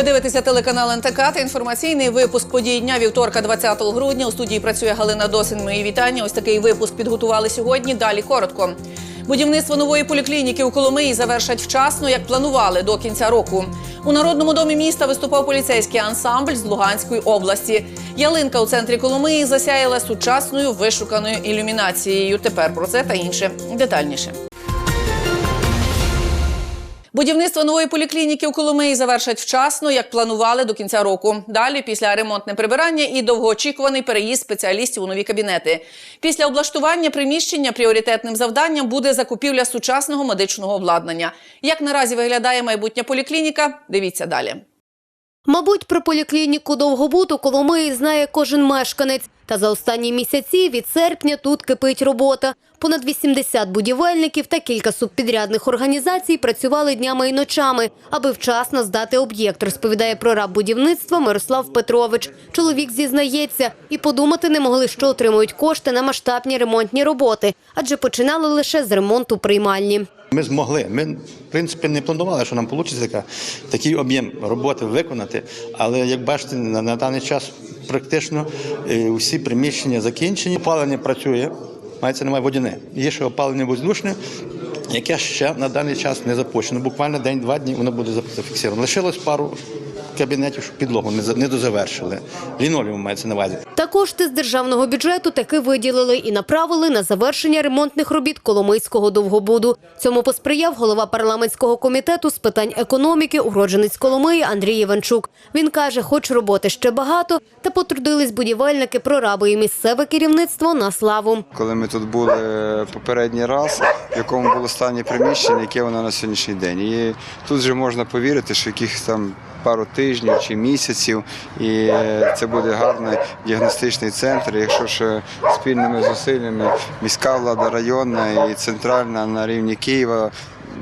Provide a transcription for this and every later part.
Ви дивитеся телеканал НТК та інформаційний випуск подій дня вівторка, 20 грудня. У студії працює Галина Досин. Мої вітання. Ось такий випуск підготували сьогодні. Далі коротко. Будівництво нової поліклініки у Коломиї завершать вчасно, як планували до кінця року. У народному домі міста виступав поліцейський ансамбль з Луганської області. Ялинка у центрі Коломиї засяяла сучасною вишуканою ілюмінацією. Тепер про це та інше детальніше. Будівництво нової поліклініки у Коломиї завершать вчасно, як планували до кінця року. Далі, після ремонтне прибирання і довгоочікуваний переїзд спеціалістів у нові кабінети. Після облаштування приміщення пріоритетним завданням буде закупівля сучасного медичного обладнання. Як наразі виглядає майбутня поліклініка? Дивіться далі. Мабуть, про поліклініку Довгобуду Коломиї знає кожен мешканець. Та за останні місяці від серпня тут кипить робота. Понад 80 будівельників та кілька субпідрядних організацій працювали днями і ночами, аби вчасно здати об'єкт, розповідає прораб будівництва Мирослав Петрович. Чоловік зізнається, і подумати не могли, що отримують кошти на масштабні ремонтні роботи, адже починали лише з ремонту приймальні. Ми змогли. Ми, в принципі, не планували, що нам вийде такий об'єм роботи виконати. Але як бачите, на, на даний час практично е, усі приміщення закінчені. Опалення працює, мається немає водяне. Є ще опалення воздушне, яке ще на даний час не запущено. Буквально день-два дні воно буде зафіксовано. Лишилось пару кабінетів, щоб підлогу не, за- не дозавершили. Лінолеум мається на увазі. Та кошти з державного бюджету таки виділили і направили на завершення ремонтних робіт Коломийського довгобуду. Цьому посприяв голова парламентського комітету з питань економіки, уродженець Коломиї Андрій Іванчук. Він каже, хоч роботи ще багато, та потрудились будівельники, прораби і місцеве керівництво на славу. Коли ми тут були попередній раз, в якому було стані приміщення, яке воно на сьогоднішній день. І тут вже можна повірити, що якихось там пару тижнів чи місяців, і це буде гарний діагностичний центр. Якщо ще спільними зусиллями міська влада, районна і центральна на рівні Києва.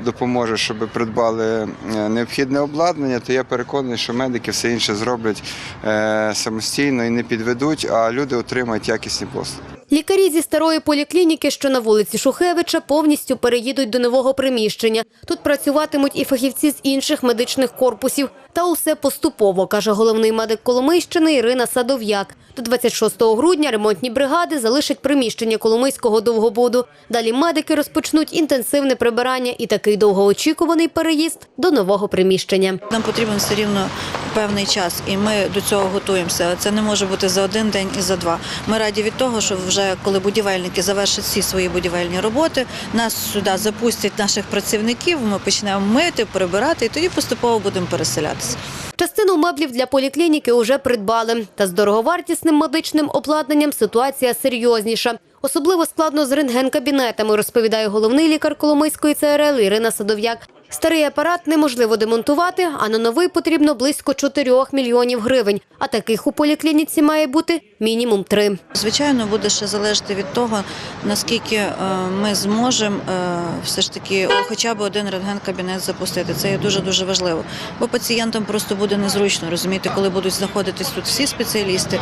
Допоможе, щоб придбали е, необхідне обладнання, то я переконаний, що медики все інше зроблять е, самостійно і не підведуть, а люди отримають якісні послуги. Лікарі зі старої поліклініки, що на вулиці Шухевича, повністю переїдуть до нового приміщення. Тут працюватимуть і фахівці з інших медичних корпусів. Та усе поступово, каже головний медик Коломийщини Ірина Садов'як. До 26 грудня ремонтні бригади залишать приміщення Коломийського довгобуду. Далі медики розпочнуть інтенсивне прибирання і такий довгоочікуваний переїзд до нового приміщення. Нам потрібен все рівно певний час, і ми до цього готуємося. Це не може бути за один день і за два. Ми раді від того, що вже коли будівельники завершать всі свої будівельні роботи, нас сюди запустять наших працівників. Ми почнемо мити, прибирати, і тоді поступово будемо переселятися. Частину меблів для поліклініки уже придбали. Та з дороговартісним медичним обладнанням ситуація серйозніша. Особливо складно з рентген-кабінетами, розповідає головний лікар Коломийської ЦРЛ Ірина Садов'як. Старий апарат неможливо демонтувати, а на новий потрібно близько 4 мільйонів гривень. А таких у поліклініці має бути мінімум три. Звичайно, буде ще залежати від того, наскільки е, ми зможемо е, все ж таки хоча б один рентген-кабінет запустити. Це є дуже дуже важливо. Бо пацієнтам просто буде незручно розуміти, коли будуть знаходитись тут всі спеціалісти,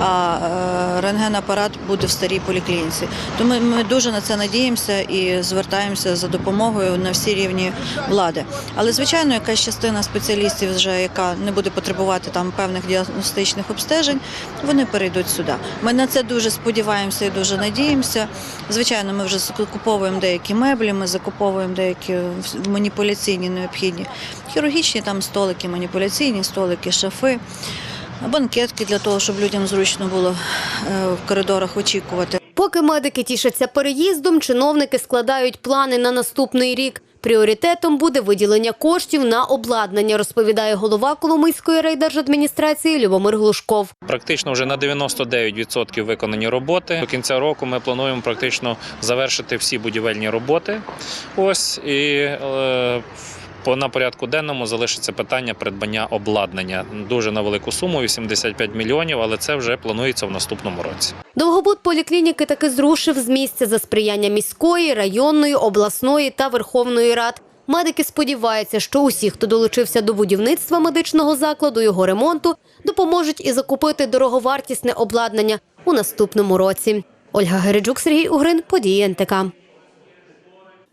а е, рентген-апарат буде в старій поліклініці. Тому ми, дуже на це надіємося і звертаємося за допомогою на всі рівні влади. Але звичайно, якась частина спеціалістів, вже яка не буде потребувати там певних діагностичних обстежень, вони перейдуть сюди. Ми на це дуже сподіваємося і дуже надіємося. Звичайно, ми вже закуповуємо деякі меблі, ми закуповуємо деякі маніпуляційні необхідні хірургічні там столики, маніпуляційні столики, шафи. Банкетки для того, щоб людям зручно було е, в коридорах очікувати. Поки медики тішаться переїздом, чиновники складають плани на наступний рік. Пріоритетом буде виділення коштів на обладнання, розповідає голова Коломийської райдержадміністрації Любомир Глушков. Практично вже на 99% виконані роботи. До кінця року ми плануємо практично завершити всі будівельні роботи. Ось і е, на порядку денному залишиться питання придбання обладнання. Дуже на велику суму 85 мільйонів, але це вже планується в наступному році. Довгобуд поліклініки таки зрушив з місця за сприяння міської, районної, обласної та Верховної Рад. Медики сподіваються, що усі, хто долучився до будівництва медичного закладу, його ремонту, допоможуть і закупити дороговартісне обладнання у наступному році. Ольга Гереджук, Сергій Угрин, події НТК.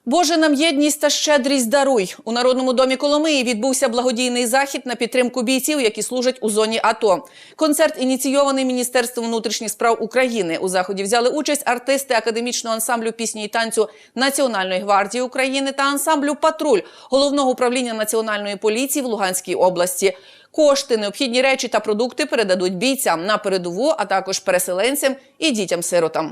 Боже нам єдність та щедрість даруй. У Народному домі Коломиї відбувся благодійний захід на підтримку бійців, які служать у зоні АТО. Концерт ініційований Міністерством внутрішніх справ України. У заході взяли участь артисти академічного ансамблю пісні і танцю Національної гвардії України та ансамблю Патруль головного управління національної поліції в Луганській області. Кошти, необхідні речі та продукти передадуть бійцям на передову, а також переселенцям і дітям-сиротам.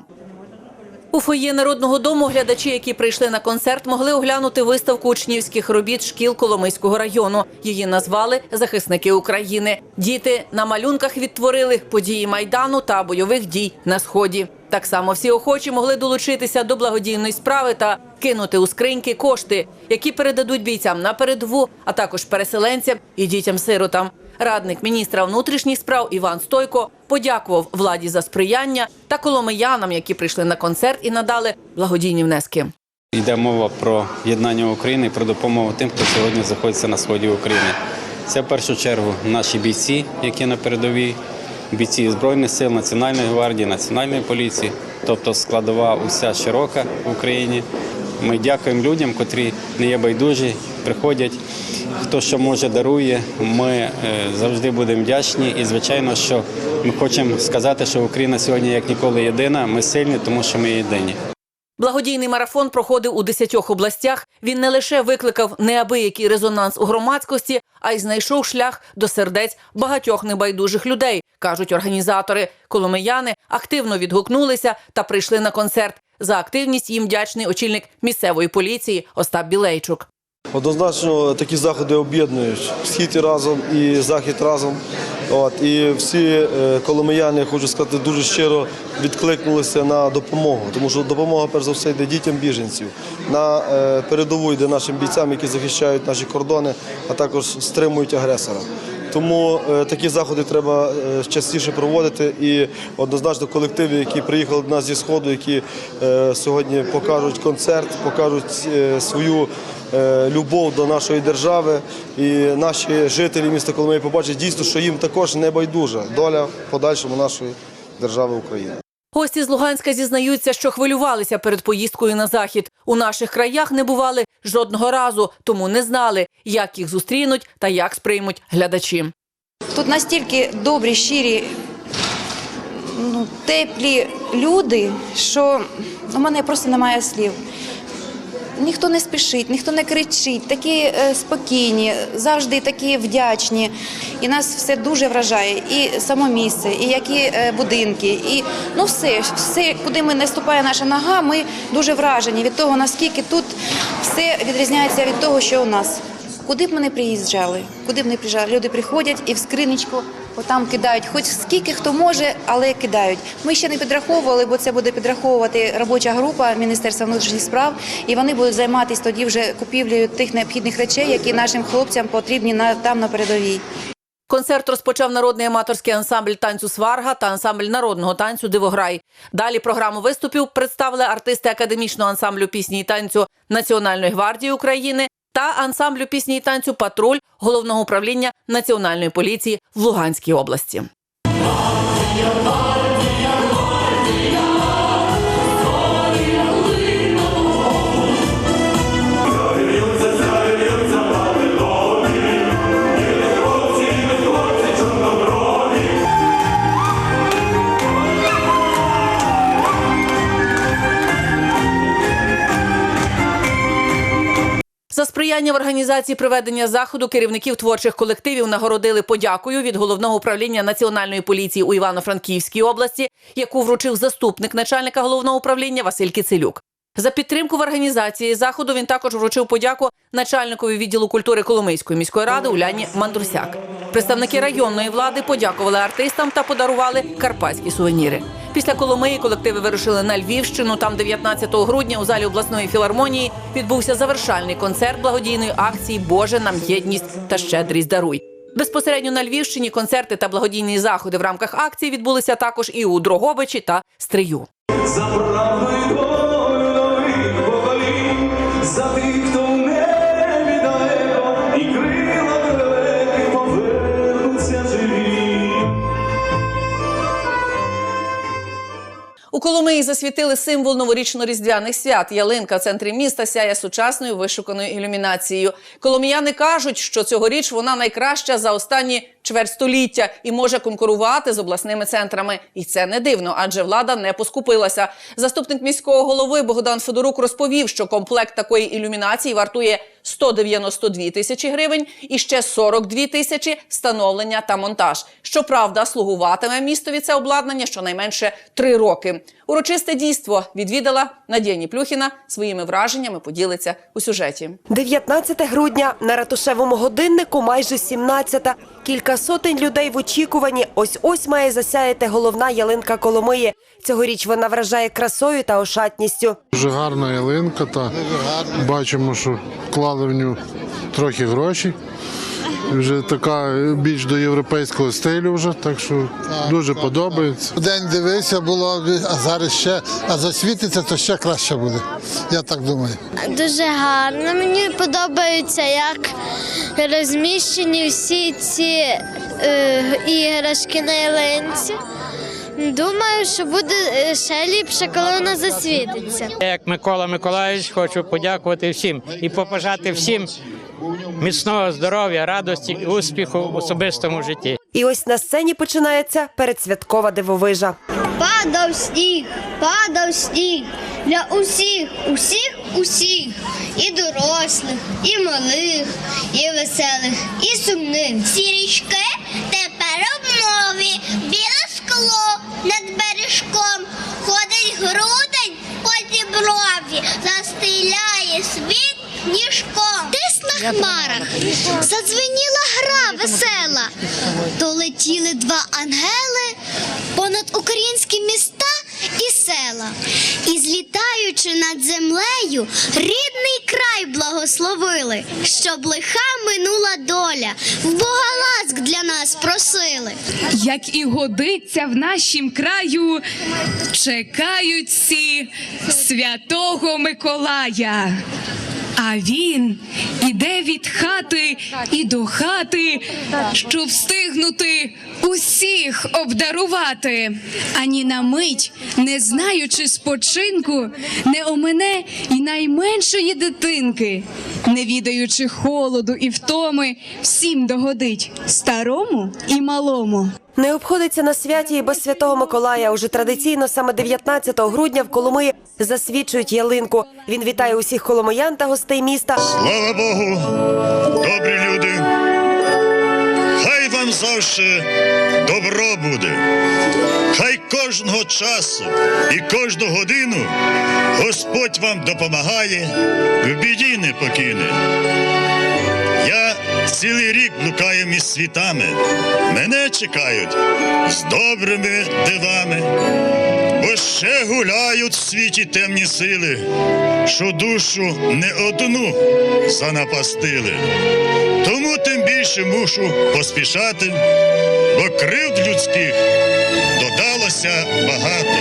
У фоє народного дому глядачі, які прийшли на концерт, могли оглянути виставку учнівських робіт шкіл Коломийського району. Її назвали Захисники України. Діти на малюнках відтворили події майдану та бойових дій на сході. Так само всі охочі могли долучитися до благодійної справи та кинути у скриньки кошти, які передадуть бійцям на передову, а також переселенцям і дітям-сиротам. Радник міністра внутрішніх справ Іван Стойко подякував владі за сприяння та коломиянам, які прийшли на концерт і надали благодійні внески. Йде мова про єднання України про допомогу тим, хто сьогодні знаходиться на сході України. Це в першу чергу наші бійці, які на передовій, бійці Збройних сил, Національної гвардії, Національної поліції, тобто складова уся широка в Україні. Ми дякуємо людям, котрі не є байдужі, приходять. Хто що може дарує, ми е, завжди будемо вдячні. І звичайно, що ми хочемо сказати, що Україна сьогодні як ніколи єдина. Ми сильні, тому що ми єдині. Благодійний марафон проходив у 10 областях. Він не лише викликав неабиякий резонанс у громадськості, а й знайшов шлях до сердець багатьох небайдужих людей, кажуть організатори. Коломияни активно відгукнулися та прийшли на концерт. За активність їм вдячний очільник місцевої поліції Остап Білейчук. Однозначно такі заходи об'єднують схід разом і захід разом. От і всі е, коломияни, хочу сказати, дуже щиро відкликнулися на допомогу, тому що допомога перш за все йде дітям біженців на е, передову йде нашим бійцям, які захищають наші кордони, а також стримують агресора. Тому е, такі заходи треба е, частіше проводити. І однозначно колективи, які приїхали до нас зі сходу, які е, сьогодні покажуть концерт, покажуть свою любов до нашої держави. І наші жителі міста Коломиї побачать дійсно, що їм також не байдужа доля в подальшому нашої держави України. Гості з Луганська зізнаються, що хвилювалися перед поїздкою на захід. У наших краях не бували жодного разу, тому не знали, як їх зустрінуть та як сприймуть глядачі. Тут настільки добрі, щирі, ну, теплі люди, що у мене просто немає слів. Ніхто не спішить, ніхто не кричить, такі е, спокійні, завжди такі вдячні. І нас все дуже вражає. І само місце, і які е, будинки, і ну все, все, куди ми не ступає наша нога, ми дуже вражені від того, наскільки тут все відрізняється від того, що у нас. Куди б ми не приїжджали, куди б не приїжджали, люди приходять і в скриничку отам кидають, хоч скільки хто може, але кидають. Ми ще не підраховували, бо це буде підраховувати робоча група Міністерства внутрішніх справ, і вони будуть займатися тоді вже купівлею тих необхідних речей, які нашим хлопцям потрібні на там на передовій. Концерт розпочав народний аматорський ансамбль танцю Сварга та ансамбль народного танцю Дивограй. Далі програму виступів представили артисти академічного ансамблю пісні і танцю Національної гвардії України та ансамблю пісні і танцю Патруль головного управління Національної поліції в Луганській області. За сприяння в організації проведення заходу керівників творчих колективів нагородили подякою від головного управління національної поліції у Івано-Франківській області, яку вручив заступник начальника головного управління Василь Кицилюк. За підтримку в організації заходу він також вручив подяку начальникові відділу культури Коломийської міської ради Уляні Мандрусяк. Представники районної влади подякували артистам та подарували карпатські сувеніри. Після Коломиї колективи вирушили на Львівщину. Там 19 грудня у залі обласної філармонії відбувся завершальний концерт благодійної акції Боже нам єдність та щедрість даруй. Безпосередньо на Львівщині концерти та благодійні заходи в рамках акції відбулися також і у Дрогобичі та Стрию. За поколінь, за У Коломиї засвітили символ новорічно-різдвяних свят. Ялинка в центрі міста сяє сучасною вишуканою ілюмінацією. Коломіяни кажуть, що цьогоріч вона найкраща за останні чверть століття і може конкурувати з обласними центрами. І це не дивно, адже влада не поскупилася. Заступник міського голови Богдан Федорук розповів, що комплект такої ілюмінації вартує 192 тисячі гривень і ще 42 тисячі встановлення та монтаж. Щоправда, слугуватиме містові це обладнання щонайменше три роки. Урочисте дійство відвідала Надія Ніплюхіна. Своїми враженнями поділиться у сюжеті. 19 грудня на ратушевому годиннику майже 17 Кілька сотень людей в очікуванні. Ось ось має засяяти головна ялинка Коломиї. Цьогоріч вона вражає красою та ошатністю. Дуже гарна ялинка, та бачимо, що вклали в нього трохи гроші. Вже така більш до європейського стилю, вже так що дуже подобається. День дивився було, а зараз ще, а засвітиться, то ще краще буде. Я так думаю. Дуже гарно. Мені подобається, як розміщені всі ці е, іграшки на ялинці. Думаю, що буде е, ще ліпше, коли вона засвітиться. Я, як Микола Миколаївич, хочу подякувати всім і побажати всім міцного здоров'я, радості і успіху в особистому житті. І ось на сцені починається передсвяткова дивовижа. Падав сніг, падав сніг для усіх, усіх, усіх. І дорослих, і малих, і веселих, і сумних. Ці річки тепер обмові, біле скло над бережком. Ходить грудень по діброві, застеляє світ ніжком. Десь на хмарах задзвеніла гра весела. То летіли два ангели понад українські міста і села. І злітаючи над землею, край благословили, щоб лиха минула доля, в Бога ласк для нас просили. як і годиться в нашім краю, чекають всі святого Миколая. А він іде від хати і до хати, щоб встигнути усіх обдарувати. Ані на мить, не знаючи спочинку, не омине й найменшої дитинки, не відаючи холоду і втоми, всім догодить старому і малому. Не обходиться на святі і без святого Миколая. Уже традиційно саме 19 грудня в Коломиї засвічують ялинку. Він вітає усіх коломиян та гостей міста. Слава Богу, добрі люди. Хай вам завжди добро буде. Кожного часу і кожну годину Господь вам допомагає, в біді не покине. Я цілий рік блукаю між світами. Мене чекають з добрими дивами. Бо ще гуляють в світі темні сили, що душу не одну занапастили. Тому тим більше мушу поспішати, бо кривд людських додалося багато.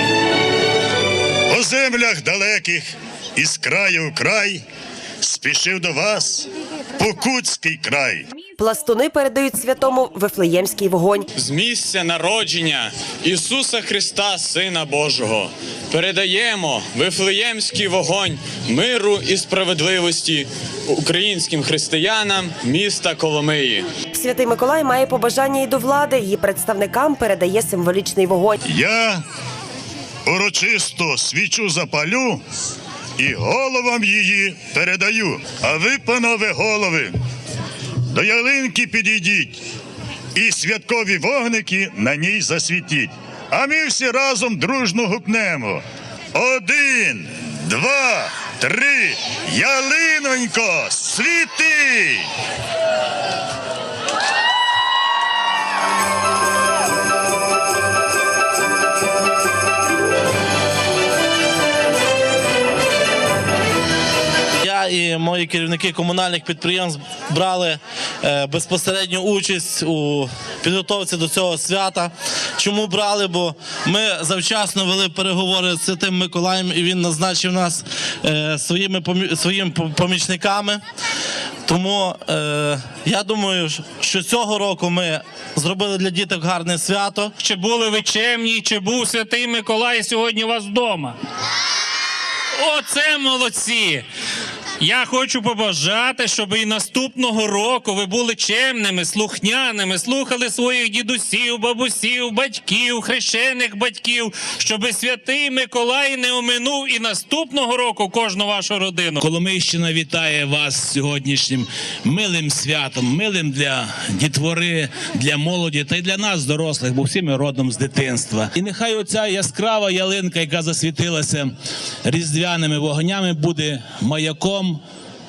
По землях далеких із краю в край спішив до вас Покутський край. Пластуни передають святому Вифлеємський вогонь. з місця народження Ісуса Христа, Сина Божого. Передаємо Вифлеємський вогонь миру і справедливості українським християнам міста Коломиї. Святий Миколай має побажання і до влади. Її представникам передає символічний вогонь. Я урочисто свічу запалю і головам її передаю. А ви, панове голови, до ялинки підійдіть і святкові вогники на ній засвітіть. А ми всі разом дружно гукнемо. Один, два, три. Ялинонько, світи! І мої керівники комунальних підприємств брали е, безпосередню участь у підготовці до цього свята. Чому брали? Бо ми завчасно вели переговори з Святим Миколаєм, і він назначив нас е, своїми своїми помічниками. Тому е, я думаю, що цього року ми зробили для діток гарне свято. Чи були ви чемні, чи був святий Миколай сьогодні у вас вдома? Оце молодці! Я хочу побажати, щоб і наступного року ви були чемними, слухняними, слухали своїх дідусів, бабусів, батьків, хрещених батьків, щоб святий Миколай не оминув і наступного року кожну вашу родину. Коломийщина вітає вас сьогоднішнім милим святом, милим для дітвори, для молоді та й для нас, дорослих, бо всі ми родом з дитинства. І нехай оця яскрава ялинка, яка засвітилася різдвяними вогнями, буде маяком,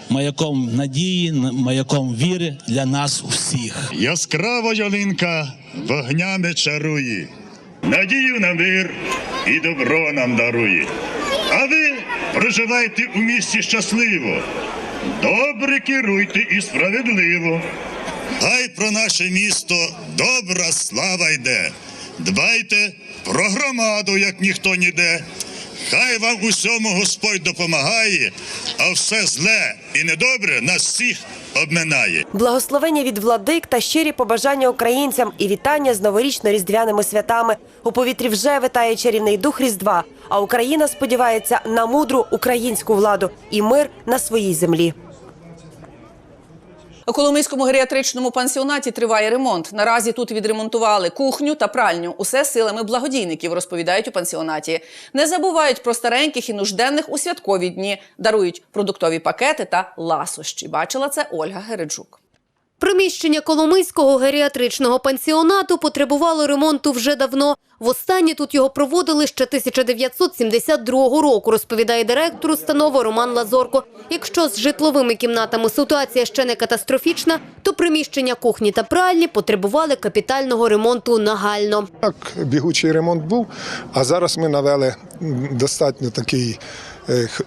маяком надії, маяком віри для нас усіх. Яскрава ялинка вогнями чарує, надію на мир і добро нам дарує. А ви проживайте у місті щасливо, добре керуйте і справедливо. Хай про наше місто добра слава йде. Дбайте про громаду, як ніхто ніде. Хай вам усьому Господь допомагає, а все зле і недобре нас всіх обминає. Благословення від владик та щирі побажання українцям і вітання з новорічно-різдвяними святами. У повітрі вже витає чарівний дух Різдва. А Україна сподівається на мудру українську владу і мир на своїй землі. У Коломийському геріатричному пансіонаті триває ремонт. Наразі тут відремонтували кухню та пральню. Усе силами благодійників, розповідають у пансіонаті. Не забувають про стареньких і нужденних у святкові дні. Дарують продуктові пакети та ласощі. Бачила це Ольга Гереджук. Приміщення Коломийського геріатричного пансіонату потребувало ремонту вже давно. Востаннє тут його проводили ще 1972 року, розповідає директор установи Роман Лазорко. Якщо з житловими кімнатами ситуація ще не катастрофічна, то приміщення кухні та пральні потребували капітального ремонту нагально. Так, бігучий ремонт був, а зараз ми навели достатньо такий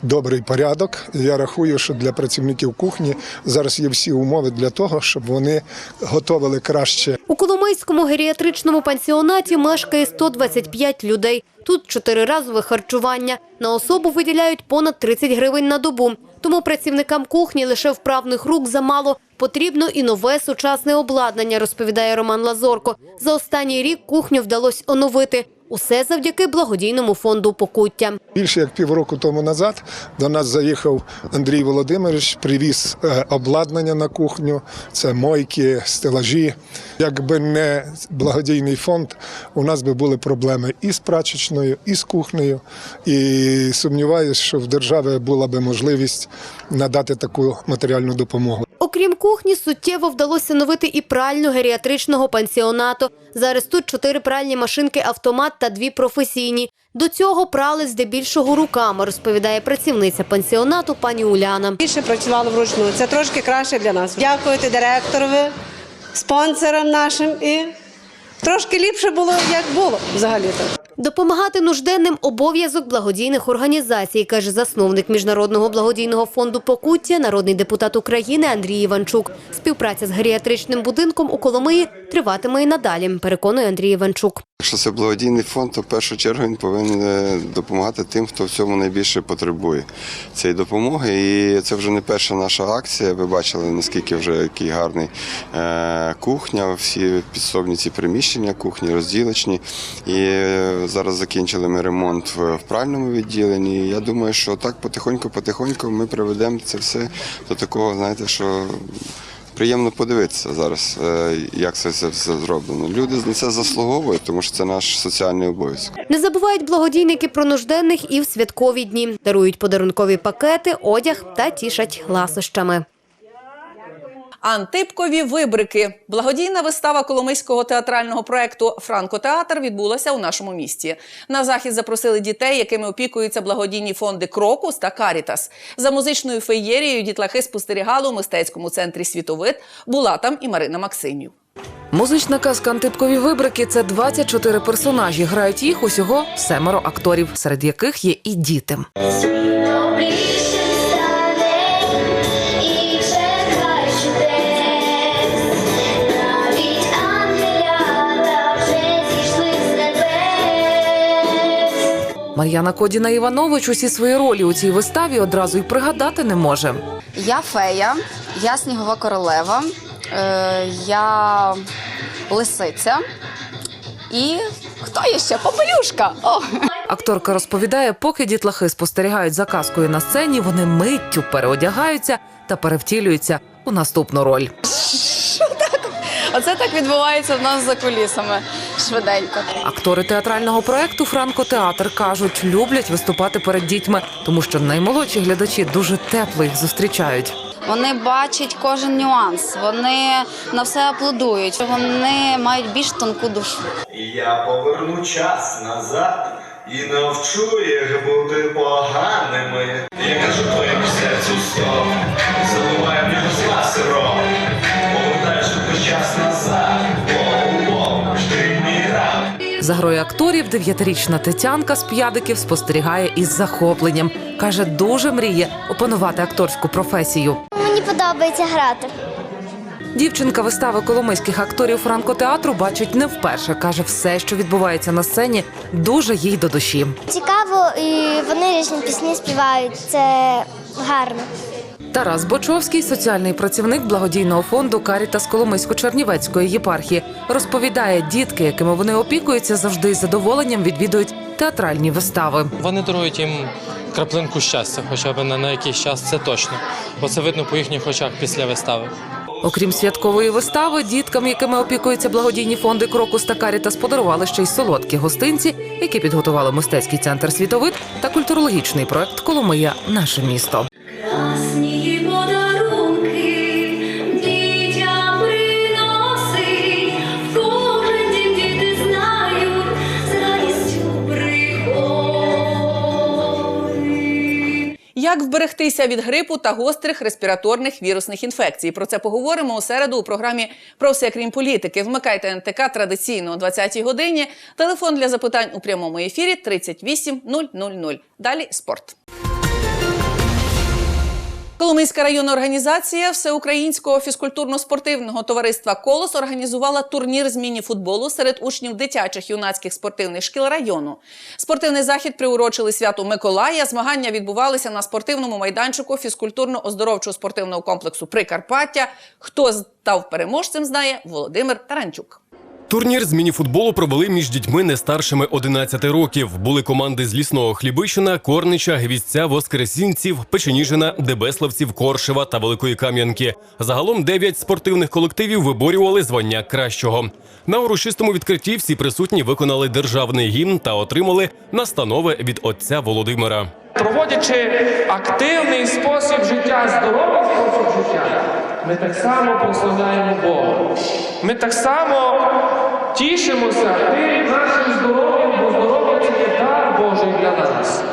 добрий порядок. Я рахую, що для працівників кухні зараз є всі умови для того, щоб вони готовили краще У Коломийському геріатричному пансіонаті мешкає 125 людей. Тут чотириразове харчування. На особу виділяють понад 30 гривень на добу. Тому працівникам кухні лише вправних рук замало. Потрібно і нове сучасне обладнання, розповідає Роман Лазорко. За останній рік кухню вдалося оновити. Усе завдяки благодійному фонду покуття. Більше як півроку тому назад до нас заїхав Андрій Володимирович, привіз е, обладнання на кухню, це мойки, стелажі. Якби не благодійний фонд, у нас би були проблеми і з прачечною, і з кухнею. І сумніваюся, що в держави була би можливість надати таку матеріальну допомогу. Окрім кухні, суттєво вдалося новити і пральню геріатричного пансіонату. Зараз тут чотири пральні машинки автомат та дві професійні. До цього прали здебільшого руками, розповідає працівниця пансіонату пані Уляна. Більше працювали вручну. Це трошки краще для нас. Дякувати директорові, спонсорам нашим і трошки ліпше було, як було взагалі-то. Допомагати нужденним обов'язок благодійних організацій, каже засновник міжнародного благодійного фонду Покуття, народний депутат України Андрій Іванчук. Співпраця з геріатричним будинком у Коломиї триватиме і надалі. Переконує Андрій Іванчук. Якщо це благодійний фонд, то в першу чергу він повинен е, допомагати тим, хто в цьому найбільше потребує цієї допомоги. І це вже не перша наша акція. Ви бачили, наскільки вже який гарний е, кухня, всі підсобні ці приміщення, кухні розділочні. І е, зараз закінчили ми ремонт в, пральному відділенні. Я думаю, що так потихоньку-потихоньку ми приведемо це все до такого, знаєте, що. Приємно подивитися зараз, е, як це все зроблено. Люди на це заслуговують, тому що це наш соціальний обов'язок. Не забувають благодійники про нужденних і в святкові дні. Дарують подарункові пакети, одяг та тішать ласощами. Антипкові вибрики. Благодійна вистава коломийського театрального проекту Франкотеатр відбулася у нашому місті. На захід запросили дітей, якими опікуються благодійні фонди Крокус та Карітас. За музичною феєрією дітлахи спостерігали у мистецькому центрі Світовид. Була там і Марина Максимів. Музична казка Антипкові вибрики це 24 персонажі. Грають їх усього семеро акторів, серед яких є і діти. Мар'яна Кодіна Іванович усі свої ролі у цій виставі одразу й пригадати не може. Я фея, Я снігова королева, е, я лисиця і хто є ще? Попелюшка! О! Акторка розповідає, поки дітлахи спостерігають за казкою на сцені, вони миттю переодягаються та перевтілюються у наступну роль. Оце так відбувається в нас за кулісами швиденько. Актори театрального проекту Франко Театр кажуть, люблять виступати перед дітьми, тому що наймолодші глядачі дуже тепло їх зустрічають. Вони бачать кожен нюанс, вони на все аплодують, вони мають більш тонку душу. Я поверну час назад і навчу їх бути поганими. Я кажу твоєму серцю стоп, заливаю в нього зла сироп. За грою акторів дев'ятирічна Тетянка з п'ядиків спостерігає із захопленням. Каже, дуже мріє опанувати акторську професію. Мені подобається грати. Дівчинка вистави коломийських акторів франкотеатру бачить не вперше. каже, все, що відбувається на сцені, дуже їй до душі. Цікаво, і вони різні пісні співають. Це гарно. Тарас Бочовський, соціальний працівник благодійного фонду Карітас Коломийсько-Чернівецької єпархії, розповідає, дітки, якими вони опікуються, завжди із задоволенням відвідують театральні вистави. Вони дарують їм краплинку щастя, хоча б на, на якийсь час це точно. Бо це видно по їхніх очах після вистави. Окрім святкової вистави, діткам, якими опікуються благодійні фонди Крокус та Карітас, подарували ще й солодкі гостинці, які підготували мистецький центр світовид та культурологічний проект Коломия наше місто. Як вберегтися від грипу та гострих респіраторних вірусних інфекцій? Про це поговоримо у середу у програмі про все крім політики. Вмикайте НТК традиційно о 20-й годині. Телефон для запитань у прямому ефірі 38 000. Далі спорт. Коломийська районна організація Всеукраїнського фізкультурно-спортивного товариства Колос організувала турнір з міні-футболу серед учнів дитячих юнацьких спортивних шкіл району. Спортивний захід приурочили святу Миколая. Змагання відбувалися на спортивному майданчику фізкультурно-оздоровчого спортивного комплексу Прикарпаття. Хто став переможцем, знає Володимир Таранчук. Турнір з мініфутболу провели між дітьми не старшими 11 років. Були команди з лісного Хлібищина, Корнича, Гвіздця, Воскресінців, Печеніжина, Дебеславців, Коршева та Великої Кам'янки. Загалом дев'ять спортивних колективів виборювали звання кращого. На урочистому відкритті всі присутні виконали державний гімн та отримали настанови від отця Володимира. Проводячи активний спосіб життя, здоровий спосіб життя, ми так само прославляємо Бога. Ми так само тішимося тим нашим здоров'ям, бо здоров'я це є дар Божий для нас.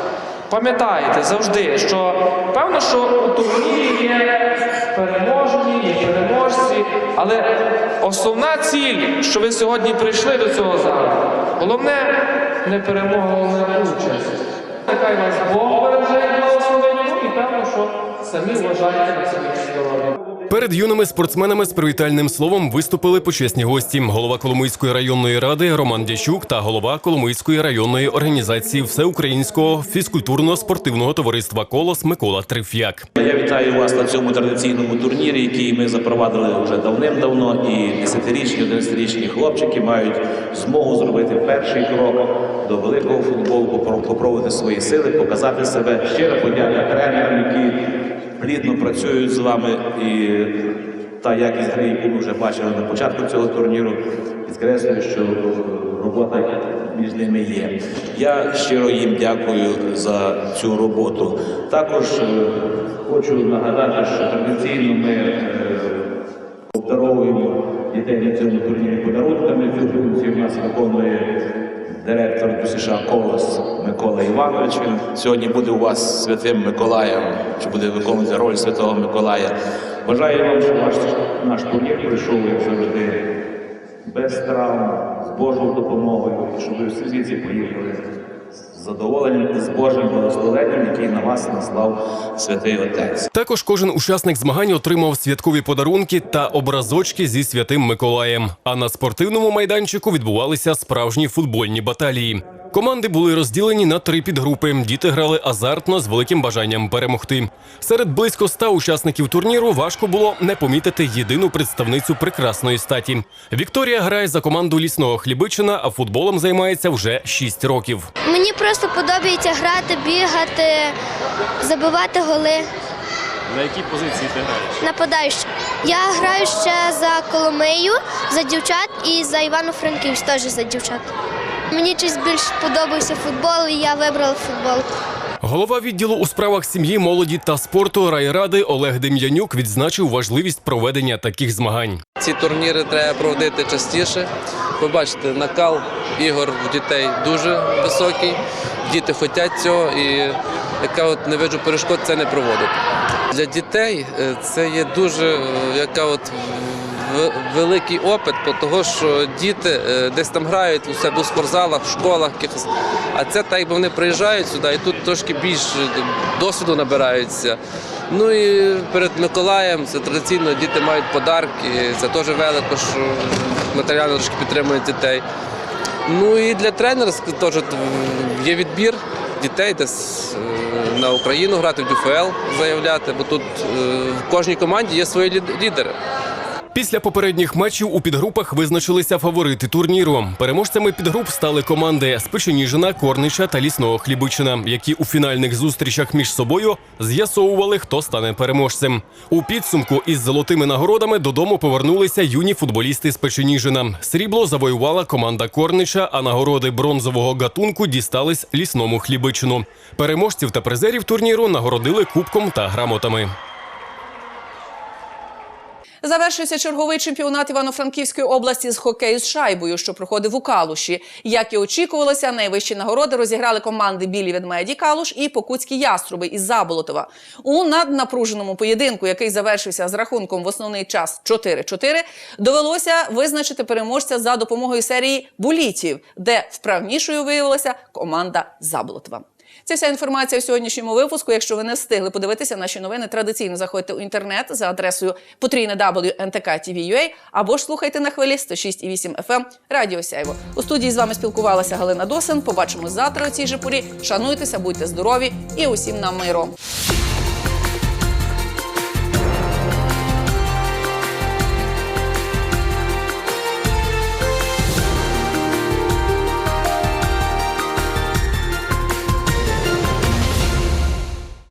Пам'ятайте завжди, що певно, що у турнірі є переможені, є переможці, але основна ціль, що ви сьогодні прийшли до цього залу, головне не перемога, головне участь. Нехай вас Бог береже і благословить, ну і певно, що самі вважаєте на своє здоров'я. Перед юними спортсменами з привітальним словом виступили почесні гості: голова Коломийської районної ради Роман Дячук та голова Коломийської районної організації Всеукраїнського фізкультурно-спортивного товариства Колос Микола Триф'як. Я вітаю вас на цьому традиційному турнірі, який ми запровадили вже давним-давно. І 10-річні, 11-річні хлопчики мають змогу зробити перший крок до великого футболу, попробувати свої сили, показати себе. Щира подяка тренерам, які плідно працюють з вами. І та якість гри, яку ми вже бачили на початку цього турніру, підкреслюю, що робота між ними є. Я щиро їм дякую за цю роботу. Також е, хочу нагадати, що традиційно ми е, обдаровуємо дітей на цьому турнірі подарунками. Цю функцію в нас виконує директор ДЮСШ Колос Микола Іванович. Він сьогодні буде у вас святим Миколаєм, чи буде виконувати роль святого Миколая. Бажаю вам, щоб ваш наш турнір прийшов, як завжди, без травм, з Божою допомогою, щоб ви всі звідси поїхали задоволенням і з Божим благословенням, який на вас наслав святий Отець. Також кожен учасник змагань отримав святкові подарунки та образочки зі святим Миколаєм. А на спортивному майданчику відбувалися справжні футбольні баталії. Команди були розділені на три підгрупи. Діти грали азартно з великим бажанням перемогти. Серед близько ста учасників турніру важко було не помітити єдину представницю прекрасної статі. Вікторія грає за команду лісного хлібичина, а футболом займається вже 6 років. Мені просто подобається грати, бігати, забивати голи. На якій позиції ти граєш? Нападаючи. Я граю ще за Коломию, за дівчат і за Івано-Франківськ теж за дівчат. Мені щось більш подобається футбол, і я вибрала футбол. Голова відділу у справах сім'ї, молоді та спорту райради Олег Дем'янюк відзначив важливість проведення таких змагань. Ці турніри треба проводити частіше. Ви бачите, накал ігор в дітей дуже високий. Діти хочуть цього і яка от не виджу перешкод це не проводити. Для дітей е, це є дуже е, яка от великий опит, того, що діти е, десь там грають у себе у спортзалах, в школах, а це так, якби вони приїжджають сюди і тут трошки більш е, досвіду набираються. Ну і перед Миколаєм це традиційно діти мають подарки. Це теж велико, що матеріально трошки підтримують дітей. Ну і для тренера теж є відбір дітей десь е, на Україну грати в ДЮФЛ заявляти, бо тут в кожній команді є свої лідери. Після попередніх матчів у підгрупах визначилися фаворити турніру. Переможцями підгруп стали команди з Печеніжина, Корнича та Лісного Хлібичина, які у фінальних зустрічах між собою з'ясовували, хто стане переможцем. У підсумку із золотими нагородами додому повернулися юні футболісти з. Срібло завоювала команда Корнича, а нагороди бронзового гатунку дістались лісному хлібичину. Переможців та призерів турніру нагородили кубком та грамотами. Завершився черговий чемпіонат Івано-Франківської області з хокею з шайбою, що проходив у Калуші. Як і очікувалося, найвищі нагороди розіграли команди Білі ведмеді Калуш і Покутські яструби із Заболотова. У наднапруженому поєдинку, який завершився з рахунком в основний час 4-4, довелося визначити переможця за допомогою серії булітів, де вправнішою виявилася команда Заболотова. Це вся інформація в сьогоднішньому випуску. Якщо ви не встигли подивитися наші новини, традиційно заходьте у інтернет за адресою потрійне або ж слухайте на хвилі 106,8 FM Радіо Сяйво. У студії з вами спілкувалася Галина Досин. Побачимось завтра у цій же порі. Шануйтеся, будьте здорові і усім нам миру.